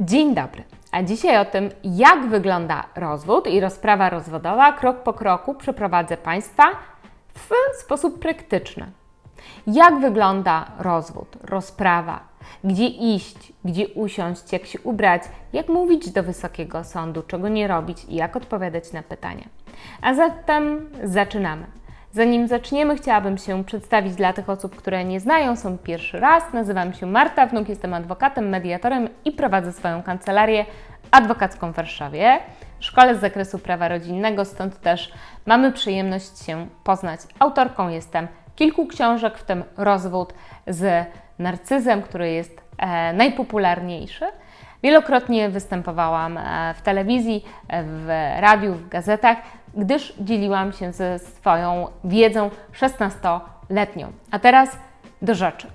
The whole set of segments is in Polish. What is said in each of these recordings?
Dzień dobry. A dzisiaj o tym, jak wygląda rozwód i rozprawa rozwodowa, krok po kroku przeprowadzę Państwa w sposób praktyczny. Jak wygląda rozwód, rozprawa, gdzie iść, gdzie usiąść, jak się ubrać, jak mówić do Wysokiego Sądu, czego nie robić i jak odpowiadać na pytania. A zatem zaczynamy. Zanim zaczniemy, chciałabym się przedstawić dla tych osób, które nie znają, są pierwszy raz. Nazywam się Marta Wnuk, jestem adwokatem, mediatorem i prowadzę swoją kancelarię adwokacką w Warszawie, szkole z zakresu prawa rodzinnego, stąd też mamy przyjemność się poznać. Autorką jestem kilku książek, w tym Rozwód z narcyzem, który jest e, najpopularniejszy. Wielokrotnie występowałam e, w telewizji, e, w radiu, w gazetach, gdyż dzieliłam się ze swoją wiedzą 16-letnią. A teraz do rzeczy.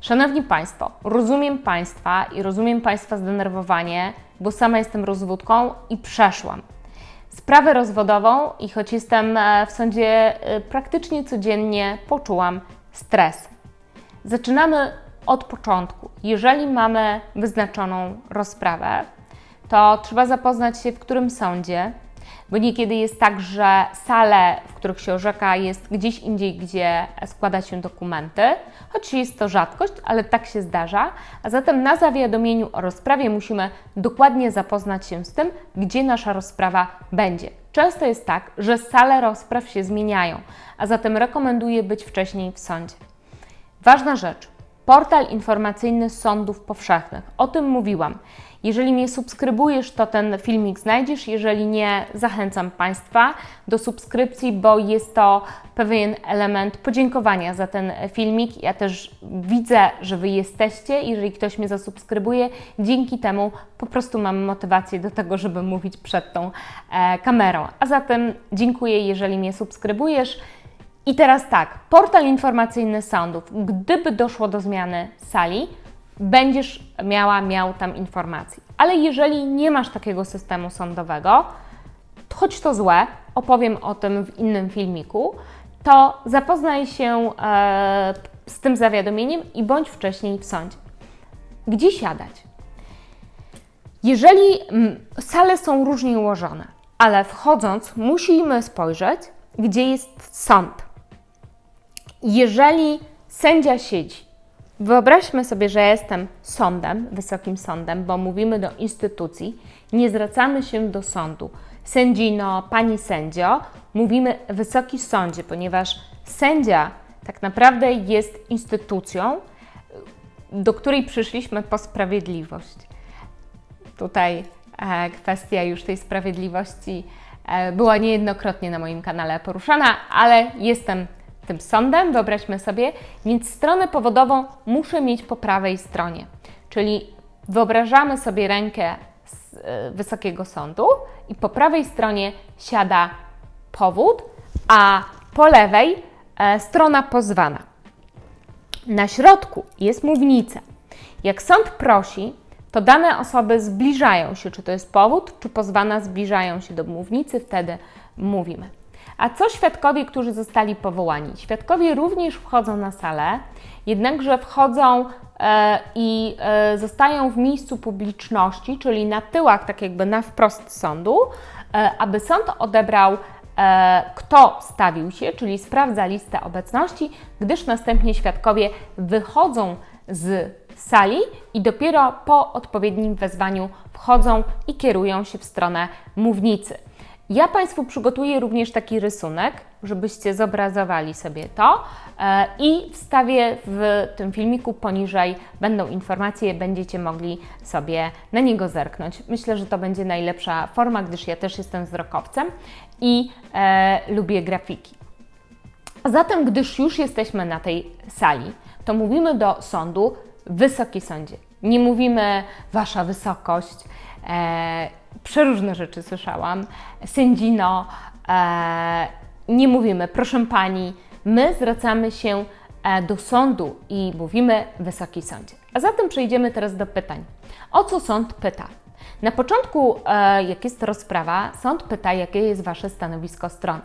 Szanowni Państwo, rozumiem Państwa i rozumiem Państwa zdenerwowanie, bo sama jestem rozwódką i przeszłam sprawę rozwodową i choć jestem e, w sądzie praktycznie codziennie, poczułam stres. Zaczynamy od początku. Jeżeli mamy wyznaczoną rozprawę, to trzeba zapoznać się, w którym sądzie, bo niekiedy jest tak, że sale, w których się orzeka, jest gdzieś indziej, gdzie składa się dokumenty, choć jest to rzadkość, ale tak się zdarza. A zatem na zawiadomieniu o rozprawie musimy dokładnie zapoznać się z tym, gdzie nasza rozprawa będzie. Często jest tak, że sale rozpraw się zmieniają, a zatem rekomenduję być wcześniej w sądzie. Ważna rzecz. Portal informacyjny sądów powszechnych. O tym mówiłam. Jeżeli mnie subskrybujesz, to ten filmik znajdziesz. Jeżeli nie, zachęcam Państwa do subskrypcji, bo jest to pewien element podziękowania za ten filmik. Ja też widzę, że Wy jesteście. Jeżeli ktoś mnie zasubskrybuje, dzięki temu po prostu mam motywację do tego, żeby mówić przed tą e, kamerą. A zatem dziękuję, jeżeli mnie subskrybujesz. I teraz tak, portal informacyjny sądów. Gdyby doszło do zmiany sali, będziesz miała, miał tam informacji. Ale jeżeli nie masz takiego systemu sądowego, choć to złe, opowiem o tym w innym filmiku, to zapoznaj się e, z tym zawiadomieniem i bądź wcześniej w sądzie. Gdzie siadać? Jeżeli mm, sale są różnie ułożone, ale wchodząc musimy spojrzeć, gdzie jest sąd. Jeżeli sędzia siedzi, wyobraźmy sobie, że jestem sądem, wysokim sądem, bo mówimy do instytucji, nie zwracamy się do sądu. Sędzino, pani sędzio, mówimy wysoki sądzie, ponieważ sędzia tak naprawdę jest instytucją, do której przyszliśmy po sprawiedliwość. Tutaj e, kwestia już tej sprawiedliwości e, była niejednokrotnie na moim kanale poruszana, ale jestem tym sądem, wyobraźmy sobie, więc stronę powodową muszę mieć po prawej stronie. Czyli wyobrażamy sobie rękę z e, Wysokiego Sądu i po prawej stronie siada powód, a po lewej e, strona pozwana. Na środku jest mównica. Jak sąd prosi, to dane osoby zbliżają się, czy to jest powód, czy pozwana zbliżają się do mównicy, wtedy mówimy. A co świadkowie, którzy zostali powołani? Świadkowie również wchodzą na salę, jednakże wchodzą e, i e, zostają w miejscu publiczności, czyli na tyłach, tak jakby na wprost sądu, e, aby sąd odebrał kto stawił się, czyli sprawdza listę obecności, gdyż następnie świadkowie wychodzą z sali i dopiero po odpowiednim wezwaniu wchodzą i kierują się w stronę mównicy. Ja Państwu przygotuję również taki rysunek, żebyście zobrazowali sobie to e, i wstawię w tym filmiku poniżej będą informacje, będziecie mogli sobie na niego zerknąć. Myślę, że to będzie najlepsza forma, gdyż ja też jestem wzrokowcem i e, lubię grafiki. Zatem, gdyż już jesteśmy na tej sali, to mówimy do sądu Wysoki Sądzie. Nie mówimy Wasza Wysokość. E, przeróżne rzeczy słyszałam. Sędzino, e, nie mówimy, proszę pani, my zwracamy się e, do sądu i mówimy Wysoki Sądzie. A zatem przejdziemy teraz do pytań. O co sąd pyta? Na początku, e, jak jest rozprawa, sąd pyta, jakie jest Wasze stanowisko stron.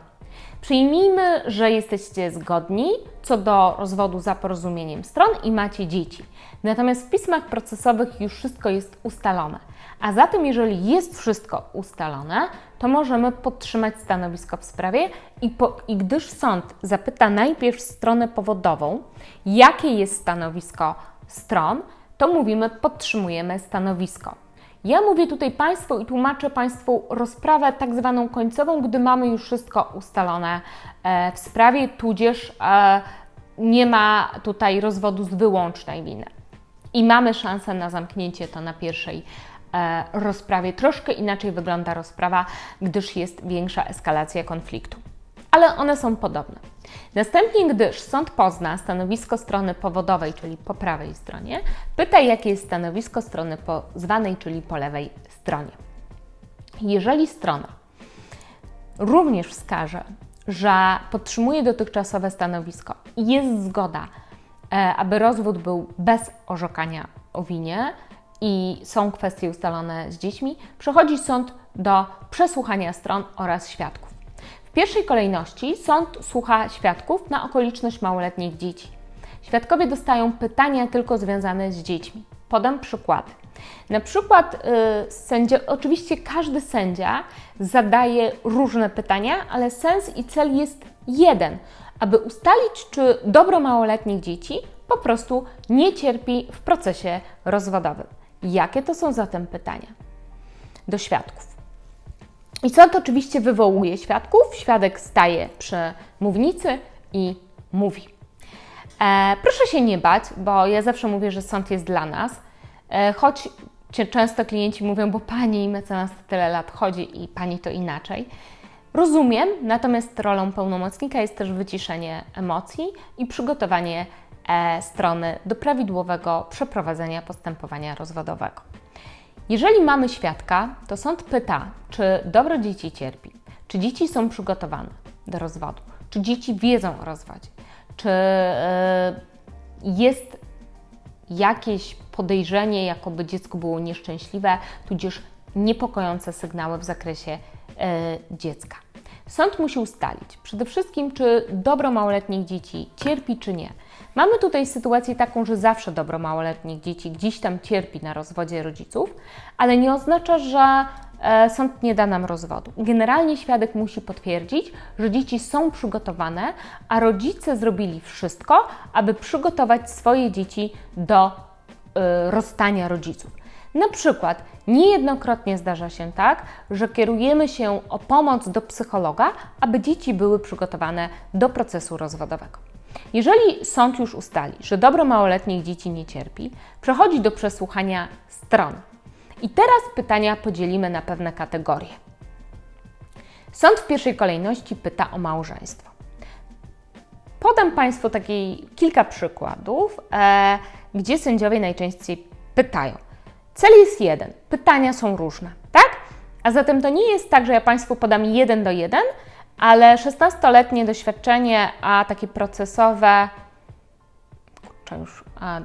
Przyjmijmy, że jesteście zgodni co do rozwodu za porozumieniem stron i macie dzieci. Natomiast w pismach procesowych już wszystko jest ustalone. A zatem, jeżeli jest wszystko ustalone, to możemy podtrzymać stanowisko w sprawie i, po, i gdyż sąd zapyta najpierw stronę powodową, jakie jest stanowisko stron, to mówimy podtrzymujemy stanowisko. Ja mówię tutaj Państwu i tłumaczę Państwu rozprawę tak zwaną końcową, gdy mamy już wszystko ustalone e, w sprawie, tudzież e, nie ma tutaj rozwodu z wyłącznej winy. I mamy szansę na zamknięcie to na pierwszej rozprawie. Troszkę inaczej wygląda rozprawa, gdyż jest większa eskalacja konfliktu. Ale one są podobne. Następnie, gdyż sąd pozna stanowisko strony powodowej, czyli po prawej stronie, pyta, jakie jest stanowisko strony pozwanej, czyli po lewej stronie. Jeżeli strona również wskaże, że podtrzymuje dotychczasowe stanowisko i jest zgoda, e, aby rozwód był bez orzekania o winie i są kwestie ustalone z dziećmi, przechodzi sąd do przesłuchania stron oraz świadków. W pierwszej kolejności sąd słucha świadków na okoliczność małoletnich dzieci. Świadkowie dostają pytania tylko związane z dziećmi. Podam przykłady. Na przykład y, sędzia, oczywiście każdy sędzia zadaje różne pytania, ale sens i cel jest jeden, aby ustalić, czy dobro małoletnich dzieci po prostu nie cierpi w procesie rozwodowym. Jakie to są zatem pytania? Do świadków. I sąd oczywiście wywołuje świadków. Świadek staje przy mównicy i mówi. E, proszę się nie bać, bo ja zawsze mówię, że sąd jest dla nas. E, choć często klienci mówią, bo pani mecenas tyle lat chodzi i pani to inaczej. Rozumiem, natomiast rolą pełnomocnika jest też wyciszenie emocji i przygotowanie strony do prawidłowego przeprowadzenia postępowania rozwodowego. Jeżeli mamy świadka, to sąd pyta, czy dobro dzieci cierpi, czy dzieci są przygotowane do rozwodu, czy dzieci wiedzą o rozwodzie, czy yy, jest jakieś podejrzenie, jakoby dziecko było nieszczęśliwe, tudzież niepokojące sygnały w zakresie yy, dziecka. Sąd musi ustalić przede wszystkim, czy dobro małoletnich dzieci cierpi, czy nie. Mamy tutaj sytuację taką, że zawsze dobro małoletnich dzieci gdzieś tam cierpi na rozwodzie rodziców, ale nie oznacza, że e, sąd nie da nam rozwodu. Generalnie świadek musi potwierdzić, że dzieci są przygotowane, a rodzice zrobili wszystko, aby przygotować swoje dzieci do y, rozstania rodziców. Na przykład niejednokrotnie zdarza się tak, że kierujemy się o pomoc do psychologa, aby dzieci były przygotowane do procesu rozwodowego. Jeżeli sąd już ustali, że dobro małoletnich dzieci nie cierpi, przechodzi do przesłuchania stron. I teraz pytania podzielimy na pewne kategorie. Sąd w pierwszej kolejności pyta o małżeństwo. Podam Państwu takie kilka przykładów, e, gdzie sędziowie najczęściej pytają. Cel jest jeden, pytania są różne, tak? A zatem to nie jest tak, że ja Państwu podam jeden do jeden, ale 16-letnie doświadczenie, a takie procesowe, kurczę już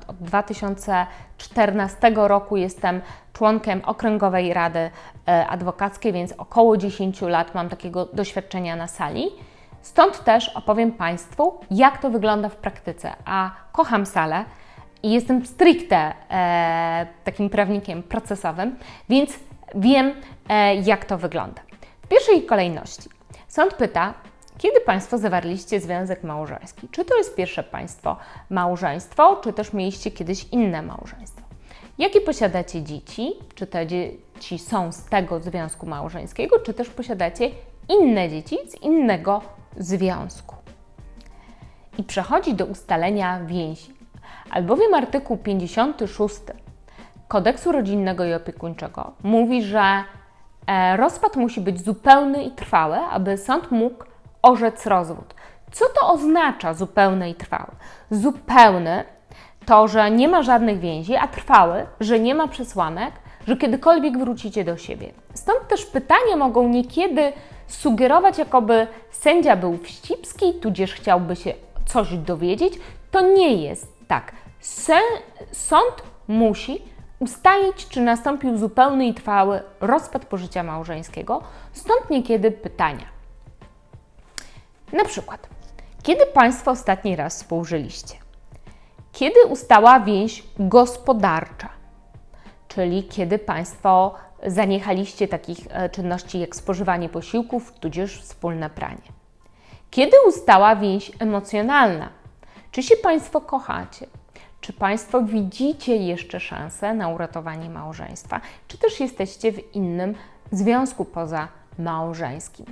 od 2014 roku jestem członkiem Okręgowej Rady e, Adwokackiej, więc około 10 lat mam takiego doświadczenia na sali. Stąd też opowiem Państwu, jak to wygląda w praktyce. A kocham salę i jestem stricte e, takim prawnikiem procesowym, więc wiem, e, jak to wygląda. W pierwszej kolejności Sąd pyta, kiedy Państwo zawarliście związek małżeński? Czy to jest pierwsze Państwo małżeństwo, czy też mieliście kiedyś inne małżeństwo? Jakie posiadacie dzieci? Czy te dzieci są z tego związku małżeńskiego, czy też posiadacie inne dzieci z innego związku? I przechodzi do ustalenia więzi. Albowiem artykuł 56 Kodeksu Rodzinnego i Opiekuńczego mówi, że rozpad musi być zupełny i trwały, aby sąd mógł orzec rozwód. Co to oznacza zupełny i trwały? Zupełny to, że nie ma żadnych więzi, a trwały, że nie ma przesłanek, że kiedykolwiek wrócicie do siebie. Stąd też pytania mogą niekiedy sugerować, jakoby sędzia był wścibski, tudzież chciałby się coś dowiedzieć. To nie jest tak. Sąd musi ustalić, czy nastąpił zupełny i trwały rozpad pożycia małżeńskiego, stąd niekiedy pytania. Na przykład, kiedy Państwo ostatni raz współżyliście? Kiedy ustała więź gospodarcza? Czyli kiedy Państwo zaniechaliście takich e, czynności jak spożywanie posiłków, tudzież wspólne pranie. Kiedy ustała więź emocjonalna? Czy się Państwo kochacie? Czy Państwo widzicie jeszcze szansę na uratowanie małżeństwa? Czy też jesteście w innym związku poza małżeńskim?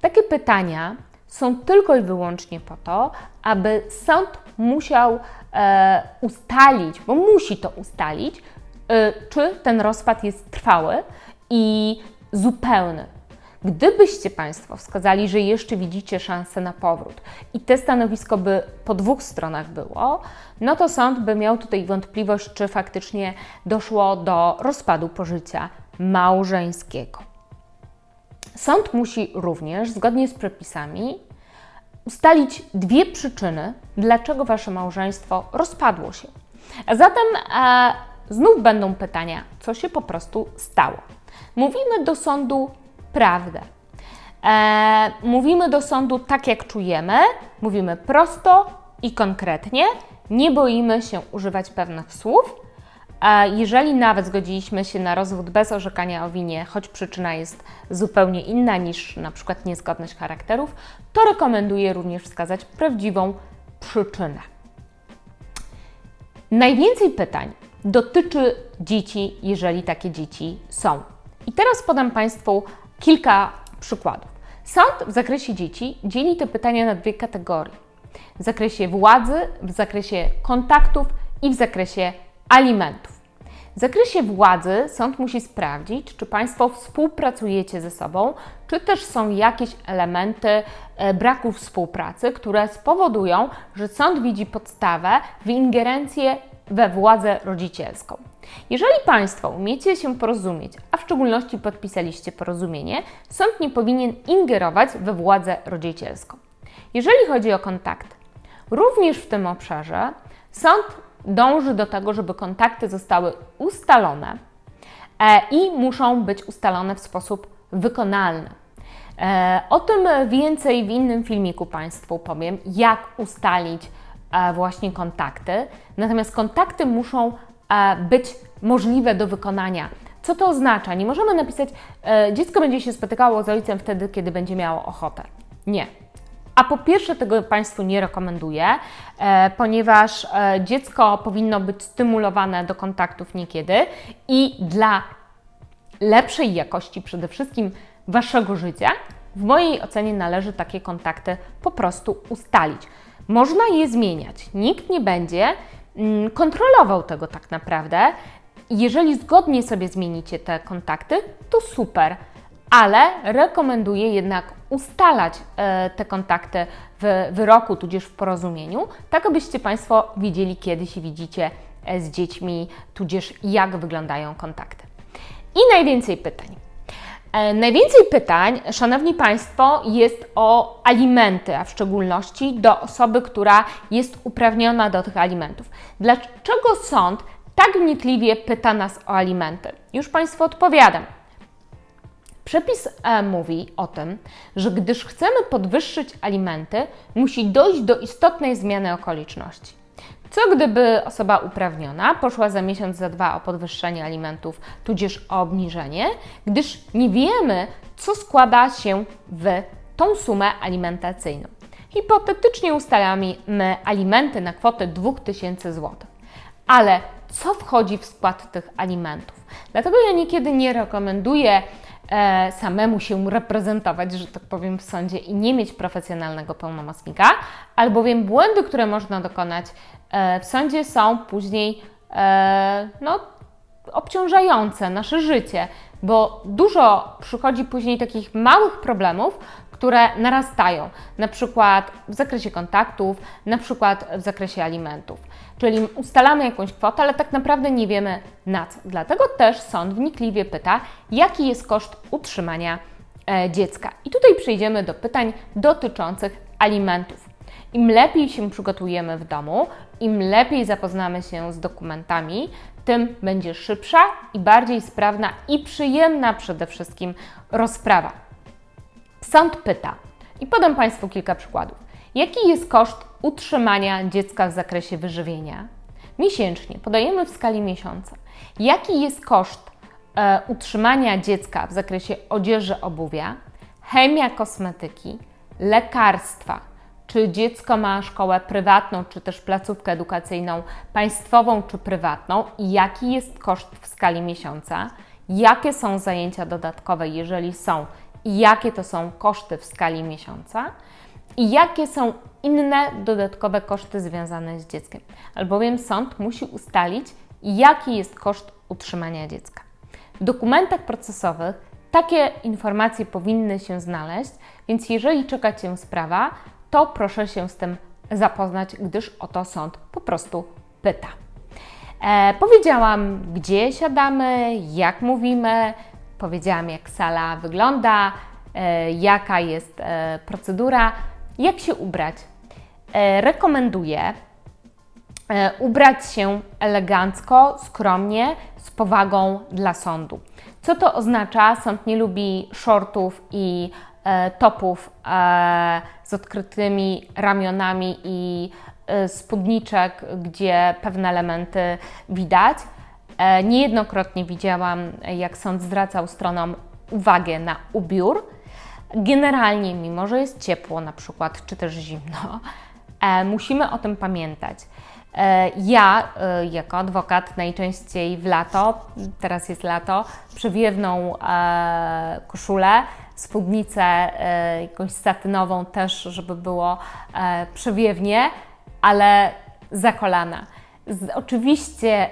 Takie pytania są tylko i wyłącznie po to, aby sąd musiał e, ustalić, bo musi to ustalić, e, czy ten rozpad jest trwały i zupełny. Gdybyście Państwo wskazali, że jeszcze widzicie szansę na powrót i te stanowisko by po dwóch stronach było, no to sąd by miał tutaj wątpliwość, czy faktycznie doszło do rozpadu pożycia małżeńskiego. Sąd musi również, zgodnie z przepisami, ustalić dwie przyczyny, dlaczego wasze małżeństwo rozpadło się. A zatem e, znów będą pytania, co się po prostu stało. Mówimy do sądu prawdę. E, mówimy do sądu tak, jak czujemy, mówimy prosto i konkretnie, nie boimy się używać pewnych słów. E, jeżeli nawet zgodziliśmy się na rozwód bez orzekania o winie, choć przyczyna jest zupełnie inna niż na przykład niezgodność charakterów, to rekomenduję również wskazać prawdziwą przyczynę. Najwięcej pytań dotyczy dzieci, jeżeli takie dzieci są. I teraz podam Państwu kilka przykładów. Sąd w zakresie dzieci dzieli te pytania na dwie kategorie: w zakresie władzy, w zakresie kontaktów i w zakresie alimentów. W zakresie władzy sąd musi sprawdzić, czy Państwo współpracujecie ze sobą, czy też są jakieś elementy e, braku współpracy, które spowodują, że sąd widzi podstawę w ingerencję we władzę rodzicielską. Jeżeli Państwo umiecie się porozumieć, a w szczególności podpisaliście porozumienie, sąd nie powinien ingerować we władzę rodzicielską. Jeżeli chodzi o kontakty, również w tym obszarze sąd dąży do tego, żeby kontakty zostały ustalone e, i muszą być ustalone w sposób wykonalny. E, o tym więcej w innym filmiku Państwu powiem, jak ustalić właśnie kontakty. Natomiast kontakty muszą być możliwe do wykonania. Co to oznacza? Nie możemy napisać, e, dziecko będzie się spotykało z ojcem wtedy, kiedy będzie miało ochotę. Nie. A po pierwsze, tego Państwu nie rekomenduję, e, ponieważ e, dziecko powinno być stymulowane do kontaktów niekiedy i dla lepszej jakości przede wszystkim Waszego życia, w mojej ocenie należy takie kontakty po prostu ustalić. Można je zmieniać. Nikt nie będzie Mm, kontrolował tego tak naprawdę. Jeżeli zgodnie sobie zmienicie te kontakty, to super, ale rekomenduję jednak ustalać e, te kontakty w wyroku, tudzież w porozumieniu, tak abyście Państwo wiedzieli, kiedy się widzicie e, z dziećmi, tudzież jak wyglądają kontakty. I najwięcej pytań. E, najwięcej pytań, Szanowni Państwo, jest o alimenty, a w szczególności do osoby, która jest uprawniona do tych alimentów. Dlaczego sąd tak wnikliwie pyta nas o alimenty? Już Państwu odpowiadam. Przepis e mówi o tym, że gdyż chcemy podwyższyć alimenty, musi dojść do istotnej zmiany okoliczności. Co gdyby osoba uprawniona poszła za miesiąc, za dwa o podwyższenie alimentów, tudzież o obniżenie, gdyż nie wiemy, co składa się w tą sumę alimentacyjną. Hipotetycznie ustalamy alimenty na kwotę 2000 zł. Ale co wchodzi w skład tych alimentów? Dlatego ja niekiedy nie rekomenduję e, samemu się reprezentować, że tak powiem, w sądzie i nie mieć profesjonalnego pełnomocnika, albowiem błędy, które można dokonać e, w sądzie są później e, no, obciążające nasze życie, bo dużo przychodzi później takich małych problemów, które narastają, na przykład w zakresie kontaktów, na przykład w zakresie alimentów. Czyli ustalamy jakąś kwotę, ale tak naprawdę nie wiemy na co. Dlatego też sąd wnikliwie pyta, jaki jest koszt utrzymania e, dziecka. I tutaj przejdziemy do pytań dotyczących alimentów. Im lepiej się przygotujemy w domu, im lepiej zapoznamy się z dokumentami, tym będzie szybsza i bardziej sprawna i przyjemna przede wszystkim rozprawa. Sąd pyta, I podam Państwu kilka przykładów. Jaki jest koszt utrzymania dziecka w zakresie wyżywienia? Miesięcznie, podajemy w skali miesiąca. Jaki jest koszt e, utrzymania dziecka w zakresie odzieży, obuwia, chemia, kosmetyki, lekarstwa? Czy dziecko ma szkołę prywatną, czy też placówkę edukacyjną państwową, czy prywatną? I jaki jest koszt w skali miesiąca? Jakie są zajęcia dodatkowe, jeżeli są? I jakie to są koszty w skali miesiąca? I jakie są inne dodatkowe koszty związane z dzieckiem, albowiem sąd musi ustalić, jaki jest koszt utrzymania dziecka. W dokumentach procesowych takie informacje powinny się znaleźć, więc jeżeli czeka Cię sprawa, to proszę się z tym zapoznać, gdyż o to sąd po prostu pyta. E, powiedziałam, gdzie siadamy, jak mówimy, powiedziałam, jak sala wygląda, e, jaka jest e, procedura. Jak się ubrać? E, rekomenduję e, ubrać się elegancko, skromnie, z powagą dla sądu. Co to oznacza? Sąd nie lubi shortów i e, topów e, z odkrytymi ramionami i e, spódniczek, gdzie pewne elementy widać. E, niejednokrotnie widziałam, jak sąd zwracał stronom uwagę na ubiór Generalnie, mimo że jest ciepło na przykład, czy też zimno, e, musimy o tym pamiętać. E, ja, e, jako adwokat, najczęściej w lato, teraz jest lato, przewiewną koszulę, spódnicę jakąś satynową też, żeby było przewiewnie, ale za kolana. Z, oczywiście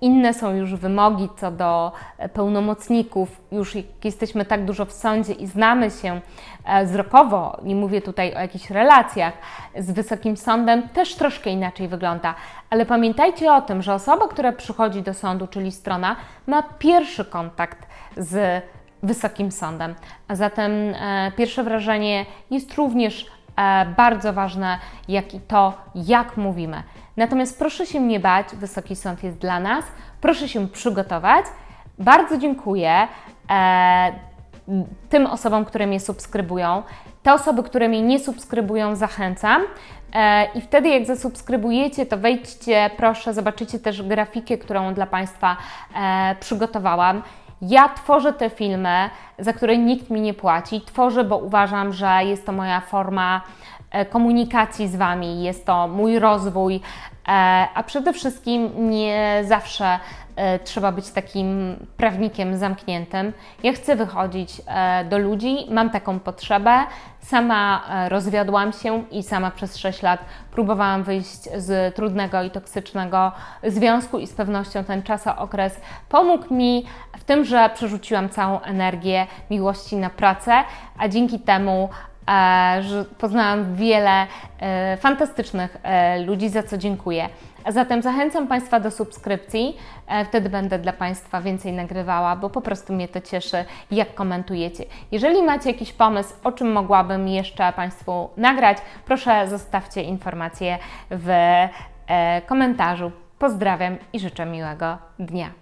inne są już wymogi co do e, pełnomocników. Już jesteśmy tak dużo w sądzie i znamy się e, wzrokowo, nie mówię tutaj o jakichś relacjach z Wysokim Sądem, też troszkę inaczej wygląda. Ale pamiętajcie o tym, że osoba, która przychodzi do sądu, czyli strona, ma pierwszy kontakt z Wysokim Sądem. A zatem e, pierwsze wrażenie jest również e, bardzo ważne, jak i to, jak mówimy. Natomiast proszę się nie bać, Wysoki Sąd jest dla nas, proszę się przygotować. Bardzo dziękuję e, tym osobom, które mnie subskrybują. Te osoby, które mnie nie subskrybują, zachęcam. E, I wtedy, jak zasubskrybujecie, to wejdźcie, proszę, zobaczycie też grafikę, którą dla Państwa e, przygotowałam. Ja tworzę te filmy, za które nikt mi nie płaci. Tworzę, bo uważam, że jest to moja forma komunikacji z Wami, jest to mój rozwój, e, a przede wszystkim nie zawsze e, trzeba być takim prawnikiem zamkniętym. Ja chcę wychodzić do ludzi, mam taką potrzebę. Sama rozwiodłam się i sama przez 6 lat próbowałam wyjść z trudnego i toksycznego związku i z pewnością ten czasokres pomógł mi w tym, że przerzuciłam całą energię miłości na pracę, a dzięki temu e, że poznałam wiele e, fantastycznych e, ludzi, za co dziękuję. Zatem zachęcam Państwa do subskrypcji, e, wtedy będę dla Państwa więcej nagrywała, bo po prostu mnie to cieszy, jak komentujecie. Jeżeli macie jakiś pomysł, o czym mogłabym jeszcze Państwu nagrać, proszę zostawcie informację w e, komentarzu. Pozdrawiam i życzę miłego dnia.